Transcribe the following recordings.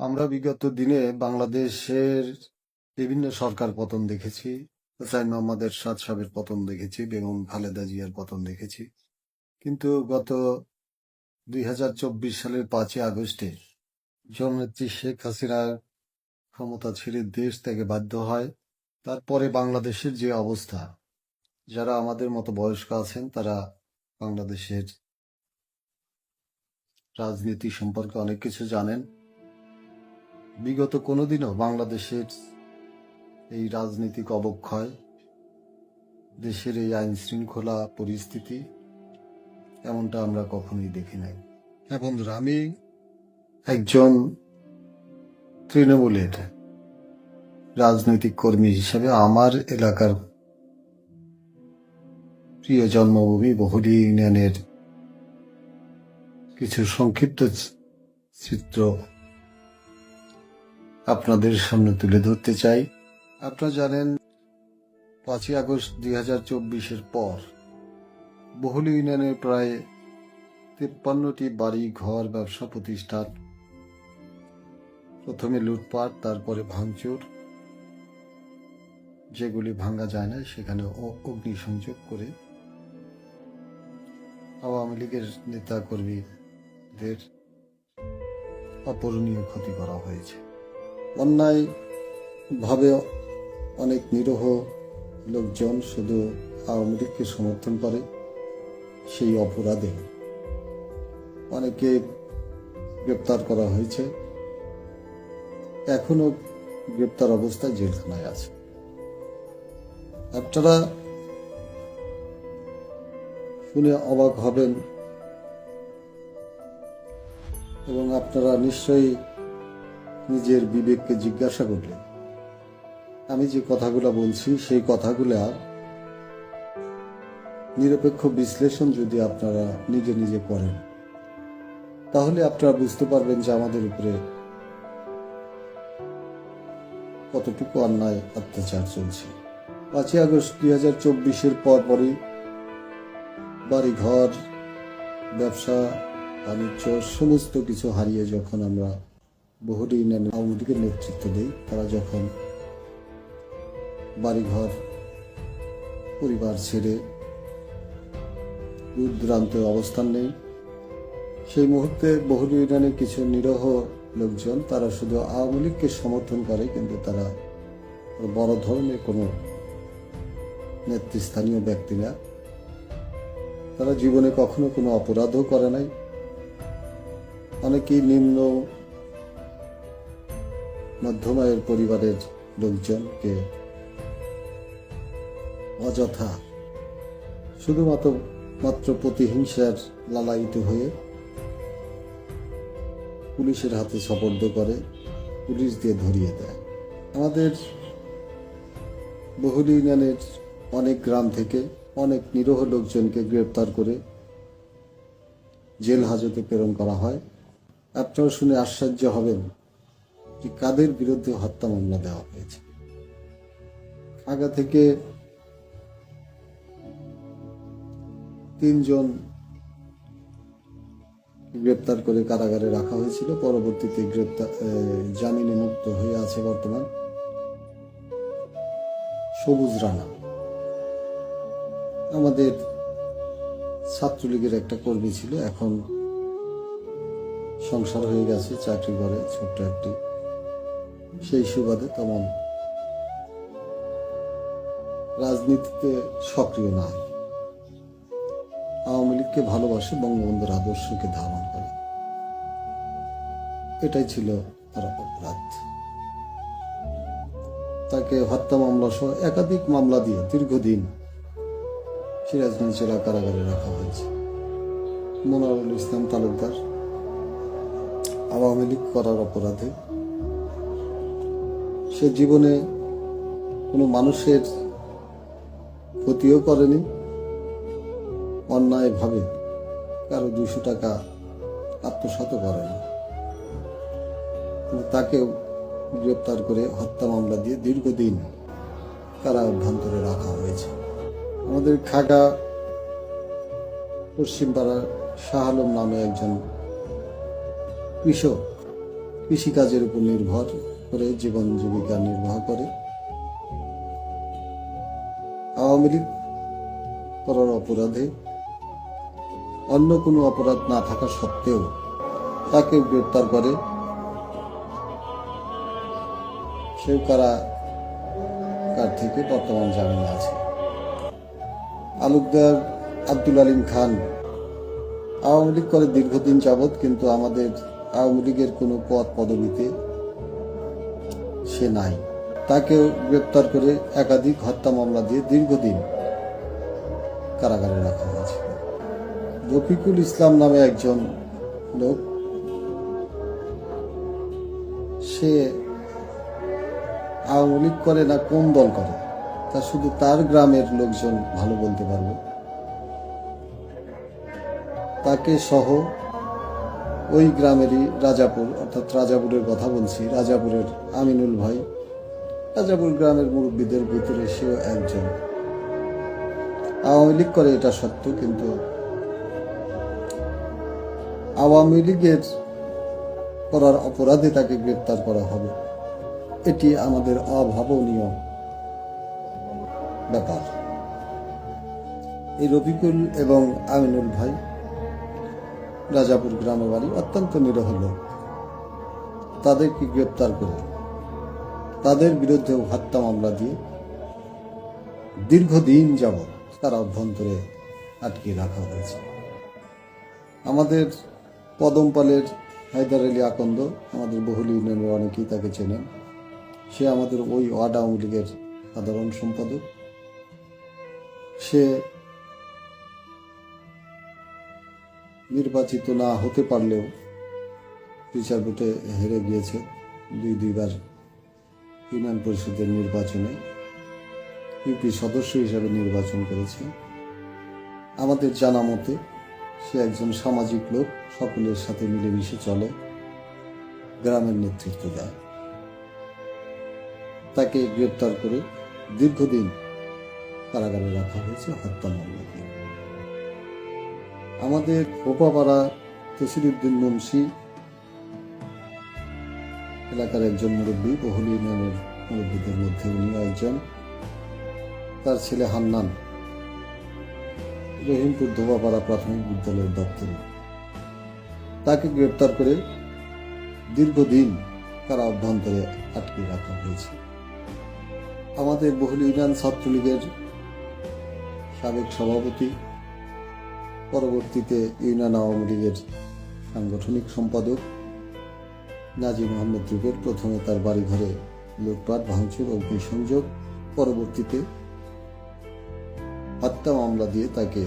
আমরা বিগত দিনে বাংলাদেশের বিভিন্ন সরকার পতন দেখেছি, হোসাইন মোহাম্মদ এরশাদ সাহেবের পতন দেখেছি, বেগম খালেদা জিয়ার পতন দেখেছি। কিন্তু গত দুই হাজার চব্বিশ সালের পাঁচই আগস্টে জননেত্রী শেখ হাসিনার ক্ষমতা ছেড়ে দেশ থেকে বাধ্য হয়। তারপরে বাংলাদেশের যে অবস্থা, যারা আমাদের মতো বয়স্ক আছেন, তারা বাংলাদেশের রাজনীতি সম্পর্কে অনেক কিছু জানেন। বিগত কোনোদিনও বাংলাদেশের এই রাজনৈতিক অবক্ষয় দেশের এই আইন শৃঙ্খলা পরিস্থিতি এমনটা আমরা কখনোই দেখি নাই। হ্যাঁ বন্ধুরা আমি একজন তৃণমূলের রাজনৈতিক কর্মী হিসেবে আমার এলাকার প্রিয় জন্মভূমি বহুলি ইউনিয়নের কিছু সংক্ষিপ্ত চিত্র আপনাদের সামনে তুলে ধরতে চাই। আপনারা জানেন, পাঁচই আগস্ট দুই হাজার চব্বিশের পর বহুল ইউনিয়নের প্রায় তিপ্পান্নটি বাড়ি, ঘর, ব্যবসা প্রতিষ্ঠান, প্রথমে লুটপাট, তারপরে ভাঙচুর, যেগুলি ভাঙা যায় না, সেখানে অগ্নিসংযোগ করে আওয়ামী লীগের নেতা কর্মীদের অপূরণীয় ক্ষতি করা হয়েছে। অন্যায় ভাবে অনেক নিরহ লোকজন শুধু আওয়ামী লীগকে সমর্থন করে সেই অপরাধে। অনেকে গ্রেপ্তার করা হয়েছে। এখনও গ্রেপ্তার অবস্থায় জেলখানায় আছে। আপনারা শুনে অবাক হবেন এবং আপনারা নিশ্চয়ই নিজের বিবেককে জিজ্ঞাসা করলেন আমি যে কথাগুলো বলছি, সেই কথাগুলা নিরপেক্ষ বিশ্লেষণ যদি আপনারা নিজে নিজে করেন, তাহলে আপনারা বুঝতে পারবেন যে আমাদের উপরে কতটুকু অন্যায় অত্যাচার চলছে। পাঁচই আগস্ট দুই হাজার চব্বিশের পরপরই বাড়ি ঘর ব্যবসা, বাণিজ্য, সমস্ত কিছু হারিয়ে যখন আমরা বহুটি ইউনিয়ন আওয়ামী লীগের নেতৃত্ব দিই। তারা যখন বাড়িঘর, পরিবার ছেড়ে দূর দূরান্তে অবস্থান নেই, সেই মুহূর্তে বহুল ইউনিয়নের কিছু নিরহ লোকজন, তারা শুধু আওয়ামী লীগকে সমর্থন করে, কিন্তু তারা বড় ধরনের কোনো নেতৃস্থানীয় ব্যক্তি না। তারা জীবনে কখনো কোনো অপরাধও করে নাই। অনেকেই নিম্ন মধ্যম আয়ের পরিবারের লোকজনকে অযথা শুধুমাত্র মাত্র প্রতিহিংসার লালায়িত হয়ে পুলিশের হাতে সপর্দ করে, পুলিশ দিয়ে ধরিয়ে দেয়। আমাদের বহুল ইউনিয়নের অনেক গ্রাম থেকে অনেক নিরহ লোকজনকে গ্রেপ্তার করে জেল হাজতে প্রেরণ করা হয়। আপনারা শুনে আশ্চর্য হবেন যে কাদের বিরুদ্ধে হত্যা মামলা দেওয়া হয়েছে? আগা থেকে তিনজন গ্রেপ্তার করে কারাগারে রাখা হয়েছিল। পরবর্তীতে গ্রেপ্তার জামিনে মুক্ত হয়ে আছে বর্তমান সবুজ রানা। আমাদের ছাত্রলীগের একটা কর্মী ছিল, এখন সংসার হয়ে গেছে, চাকরি করে ছোট্ট একটি সেই সুবাদে তেমন রাজনীতিতে সক্রিয় না আওয়ামী লীগকে ভালোবাসে, বঙ্গবন্ধুর আদর্শকে ধারণ করে। এটাই ছিল তার অপরাধ। তাকে হত্যা মামলা সহ একাধিক মামলা দিয়ে দীর্ঘদিন সিরাজগঞ্জ জেলা কারাগারে রাখা হয়েছে। মনোয়ারুল ইসলাম তালুকদার, আওয়ামী লীগ করার অপরাধে সে জীবনে কোনো মানুষের ক্ষতিও করেনি, অন্যায়ভাবে কারও দুশো টাকা আত্মসাত করেনি। তাকেও গ্রেপ্তার করে হত্যা মামলা দিয়ে দীর্ঘদিন কারা অভ্যন্তরে রাখা হয়েছে। আমাদের খাগা পশ্চিমপাড়ার শাহ আলম নামে একজন কৃষক কৃষিকাজের উপর নির্ভর করে জীবন জীবিকা নির্বাহ করে। আওয়ামী লীগ করার অপরাধে অন্য কোনো অপরাধ না থাকা সত্ত্বেও তাকে গ্রেপ্তার করে। সেও কারা কার থেকে বর্তমান জামিনে আছে। আলুকদার আব্দুল আলিম খান আওয়ামী লীগ করে দীর্ঘদিন যাবৎ, কিন্তু আমাদের আওয়ামী লীগের কোনো পদ পদবিতে সে নাই। তাকে গ্রেপ্তার করে একাধিক হত্যা মামলা দিয়ে দীর্ঘদিন কারাগারে রাখা হয়েছে। রফিকুল ইসলাম নামে একজন লোক, সে আওয়ামী লীগ করে না কোন দল করে? তা শুধু তার গ্রামের লোকজন ভালো বলতে পারবে? তাকে সহ ওই গ্রামেরই রাজাপুর, অর্থাৎ রাজাপুরের কথা বলছি, রাজাপুরের আমিনুল ভাই। রাজাপুর গ্রামের মুরব্বীদের ভিতরে সেও একজন। আওয়ামী লীগ করে এটা সত্য, কিন্তু আওয়ামী লীগের করার অপরাধে তাকে গ্রেপ্তার করা হবে। এটি আমাদের অভাবনীয় ব্যাপার। এই রফিকুল এবং আমিনুল ভাই রাজাপুর গ্রামে বাড়ি অত্যন্ত নিরহ লোক। তাদেরকে গ্রেপ্তার করে তাদের বিরুদ্ধেও হত্যা মামলা দিয়ে দীর্ঘদিন যাবৎ তারা অভ্যন্তরে আটকে রাখা হয়েছে। আমাদের পদমপালের হায়দার আলী আকন্দ, আমাদের বহুল ইউনিয়নের অনেকেই তাকে চেনেন। সে আমাদের ওই ওয়ার্ড আওয়ামী লীগের সাধারণ সম্পাদক। সে নির্বাচিত না হতে পারলেও বিচার হেরে গিয়েছে দুই দুইবার ইউনিয়ন পরিষদের নির্বাচনে। ইউপি সদস্য হিসাবে নির্বাচন করেছে। আমাদের জানা মতে সে একজন সামাজিক লোক, সকলের সাথে মিলেমিশে চলে, গ্রামের নেতৃত্ব দেয়। তাকে গ্রেপ্তার করে দীর্ঘদিন কারাগারে রাখা হয়েছে হত্যা মামলা দিয়ে আমাদের কোপাপাড়া তসিরুদ্দিন মুন্সি এলাকার একজন মুরব্বী, বহুল ইউনিয়নের মুরব্বীদের মধ্যে উনিও একজন। তার ছেলে হান্নান, রহিমপুর ধোবাপাড়া প্রাথমিক বিদ্যালয়ের দপ্তরে। তাকে গ্রেপ্তার করে দীর্ঘদিন তারা অভ্যন্তরে আটকে রাখা হয়েছে। আমাদের বহুল ইউনিয়ন ছাত্রলীগের সাবেক সভাপতি পরবর্তীতে ইউনিয়ন আওয়ামী লীগের সাংগঠনিক সম্পাদক নাজিম মোহাম্মদ রুবের প্রথমে তার বাড়িঘরে লুটপাট, ভাঙচুর, অগ্নিসংযোগ, পরবর্তীতে হত্যা মামলা দিয়ে তাকে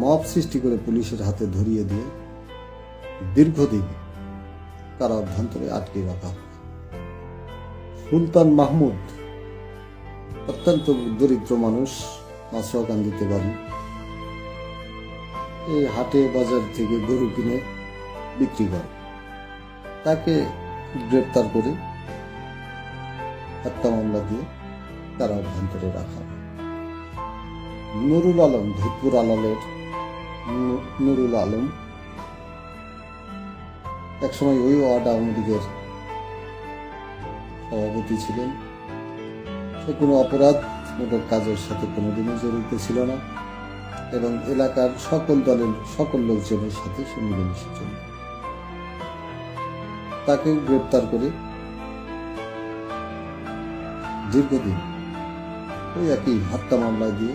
মব সৃষ্টি করে পুলিশের হাতে ধরিয়ে দিয়ে দীর্ঘদিন তারা অভ্যন্তরে আটকে রাখা সুলতান মাহমুদ, অত্যন্ত দরিদ্র মানুষ মাছরাকান্দিতে বাড়ি এই হাটে বাজার থেকে গরু কিনে বিক্রি করে তাকে গ্রেপ্তার করে হত্যা মামলা দিয়ে তারা অভ্যন্তরে রাখা নুরুল আলম ধূপপুর আলালের নুরুল আলম একসময় ওই ওয়ার্ড আওয়ামী লীগের সভাপতি ছিলেন। সে কোনো অপরাধমূলক কাজের সাথে কোনোদিনই জড়িত ছিল না। এবং এলাকার সকল দলের সকল লোকজনের সাথে সে মিলেমিশে তাকে গ্রেপ্তার করে দীর্ঘদিন ওই একই হত্যা মামলা দিয়ে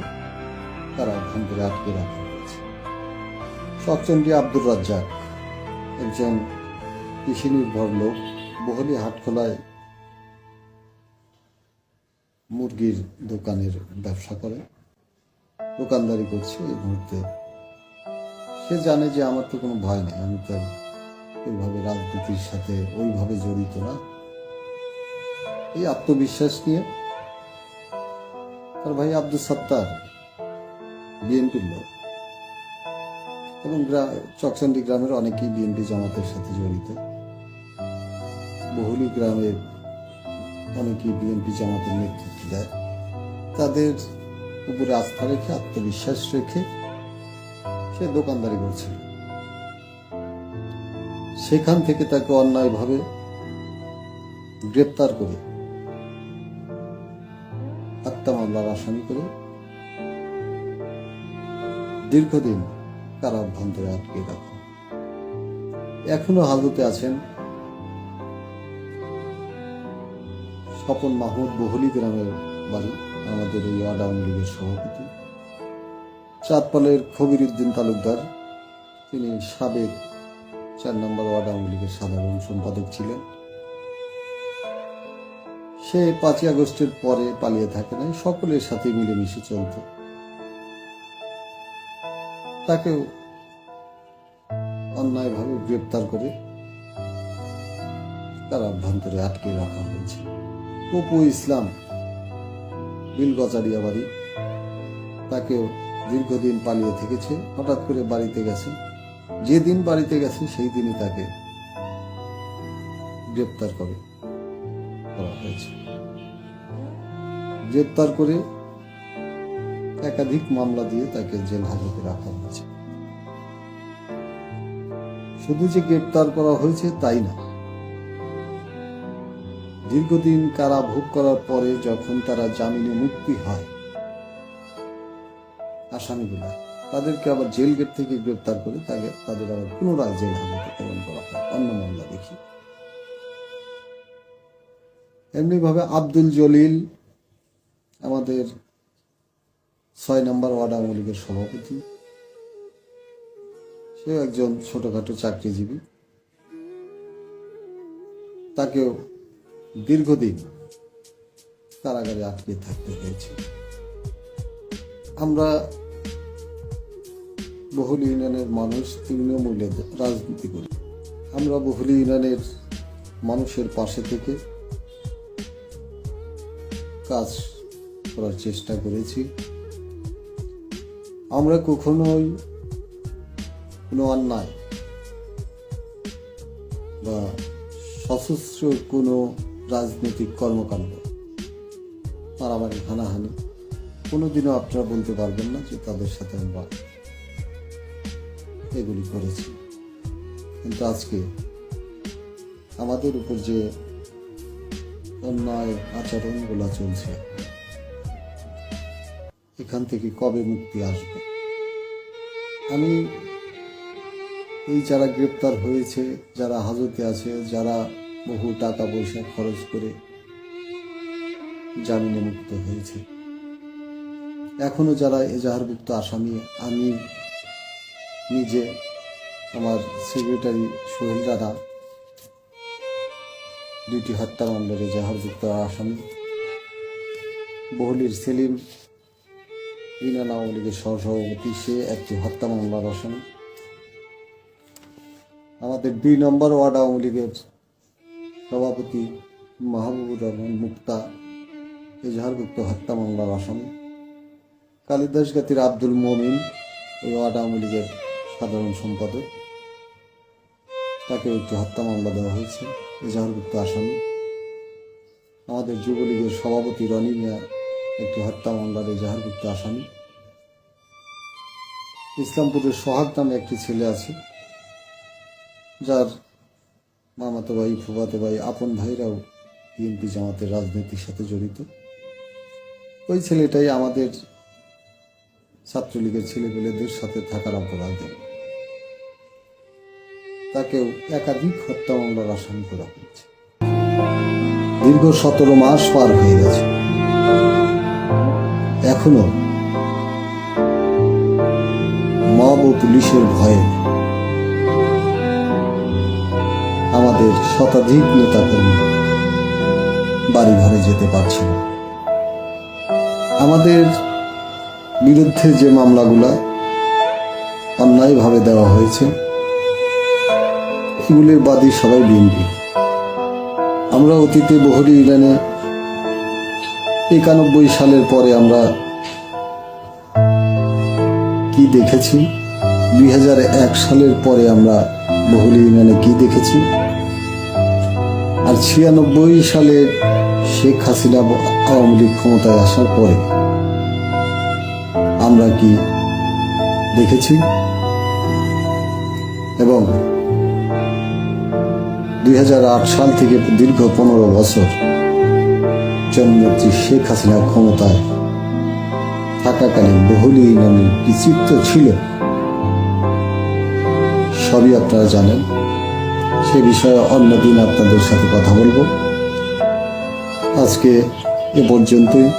তারা অভ্যন্তরে আটকে রাখা হয়েছে। সচন্ডী আব্দুর রাজ্জাক একজন কৃষি নির্ভর লোক, বহলি হাটখোলায় মুরগির দোকানের ব্যবসা করে। দোকানদারি করছে এই মুহূর্তে। সে জানে যে আমার তো কোনো ভয় নেই, আমি তো ওইভাবে রাজনীতির সাথে ওইভাবে জড়িত না। এই আত্মবিশ্বাস নিয়ে তার ভাই আব্দুল সত্তার, বিএনপির লোক এবং চকচন্ডী গ্রামের অনেকেই বিএনপি জামাতের সাথে জড়িত। বহুলি গ্রামের অনেকেই বিএনপি জামাতের নেতৃত্ব দেয়। তাদের উপরে আস্থা রেখে, আত্মবিশ্বাস রেখে সে দোকানদারি করছিল। সেখান থেকে তাকে অন্যায়ভাবে গ্রেপ্তার করে হত্যা মামলার আসামি করে দীর্ঘদিন কারাভ্যন্তরে আটকে রাখা। এখনও হাজতে আছেন স্বপন মাহমুদ বহুলি গ্রামের বাড়ি। আমাদের এই আওয়ামী লীগের সভাপতি। চাঁদপালের খবির উদ্দিন তালুকদার, তিনি সাবেক চার নম্বর ওয়ার্ড আওয়ামী লীগের সাধারণ সম্পাদক ছিলেন। সে পাঁচই আগস্টের পরে পালিয়ে থাকে নাই, সকলের সাথে মিলেমিশে চলত। তাকেও অন্যায়ভাবে গ্রেপ্তার করে তার অভ্যন্তরে আটকে রাখা হয়েছে অপু ইসলাম বিলগচারিয়া বাড়ি তাকেও দীর্ঘদিন পালিয়ে থেকেছে, হঠাৎ করে বাড়িতে গেছে। যেদিন বাড়িতে গেছে, সেই দিনই তাকে গ্রেপ্তার করে, করা হয়েছে। গ্রেপ্তার করে একাধিক মামলা দিয়ে তাকে জেল হাজতে রাখা হয়েছে। শুধু যে গ্রেপ্তার করা হয়েছে, তাই না? দীর্ঘদিন কারা ভোগ করার পরে যখন তারা জামিনে মুক্তি হয়, আসামিগুলা, তাদেরকে আবার জেল গেট থেকে গ্রেপ্তার করে তাকে, তাদের আবার পুনরায় জেল হাজতে প্রেরণ করা হয়। অন্য মামলা দেখি। এমনি ভাবে আব্দুল জলিল আমাদের ছয় নম্বর ওয়ার্ড আওয়ামী লীগের সভাপতি। সেও একজন ছোটখাটো চাকরিজীবী। তাকেও দীর্ঘদিন কারাগারে আটকে থাকতে হয়েছে। আমরা বহুল ইউনিয়নের মানুষ তৃণমূলে রাজনীতি করি। আমরা বহুল ইউনিয়নের মানুষের পাশে থেকে কাজ করার চেষ্টা করেছি। আমরা কখনোই কোনো অন্যায় বা সশস্ত্র কোনো রাজনৈতিক কর্মকাণ্ড। মারামারি হানাহানি। কোনোদিনও আপনারা বলতে পারবেন না যে তাদের সাথে আমরা এগুলি করেছি। কিন্তু আজকে আমাদের উপর যে অন্যায় আচরণগুলো চলছে, এখান থেকে কবে মুক্তি আসবে? আমি এই যারা গ্রেপ্তার হয়েছে, যারা হাজতে আছে, যারা বহু টাকা পয়সা খরচ করে জামিনে মুক্ত হয়েছে। এখনও যারা এজাহারভুক্ত আসামি, আমি, নিজে, আমার সেক্রেটারি সোহেল দাদা, দুইটি হত্যা মামলার এজাহারভুক্ত আসামি, বহলির সেলিম ইউনিয়ন আওয়ামী লীগের সহসভাপতি, সে একটি হত্যা মামলার আসামি। আমাদের দুই নম্বর ওয়ার্ড আওয়ামী লীগের সভাপতি মাহবুবুর রহমান মুক্তা এজাহারভুক্ত হত্যা মামলার আসামি, কালিদাস গাতির আব্দুল মমিন ওয়ার্ড আওয়ামী লীগের সাধারণ সম্পাদক। তাকে একটি হত্যা মামলা দেওয়া হয়েছে এজাহারভুক্ত আসামি। আমাদের যুবলীগের সভাপতি রনি মিয়া একটি হত্যা মামলার এজাহারভুক্ত আসামি। ইসলামপুরের সোহাগ নামে একটি ছেলে আছে, যার মামাতো ভাই ফুফাতো ভাই, আপন ভাইরাও বিএনপি জামাতের রাজনীতির সাথে জড়িত। ওই ছেলেটাই আমাদের ছাত্রলীগের ছেলেপেলেদের সাথে থাকার অপরাধে। তাকেও একাধিক হত্যা মামলার আসামি করা হয়েছে। দীর্ঘ সতেরো মাস পার হয়ে গেছে। এখনও মব ও পুলিশের ভয়ে আমাদের শতাধিক নেতাকর্মী বাড়ি ঘরে যেতে পারছে না আমাদের বিরুদ্ধে যে মামলাগুলা অন্যায়ভাবে দেওয়া হয়েছে, এগুলির বাদী সবাই বিএনপি। আমরা অতীতে বহরি ইরানে একানব্বই সালের পরে আমরা কি দেখেছি? দুই হাজার এক সালের পরে আমরা বহুল ইউনিয়নে কি দেখেছি? আর ছিয়ানব্বই সালে শেখ হাসিনা আওয়ামী লীগ ক্ষমতায় আসার পরে আমরা কি দেখেছি? এবং দুই হাজার আট সাল থেকে দীর্ঘ পনেরো বছর জননেত্রী শেখ হাসিনা ক্ষমতায় থাকাকালীন বহুলী ইউনিয়নের কি চিত্র ছিল। সবই আপনারা জানেন। সে বিষয়ে অন্য দিন আপনাদের সাথে কথা বলব। আজকে এ পর্যন্তই।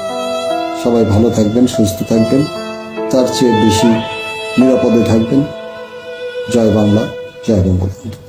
সবাই ভালো থাকবেন, সুস্থ থাকবেন। তার চেয়ে বেশি নিরাপদে থাকবেন। জয় বাংলা, জয় বঙ্গবন্ধু।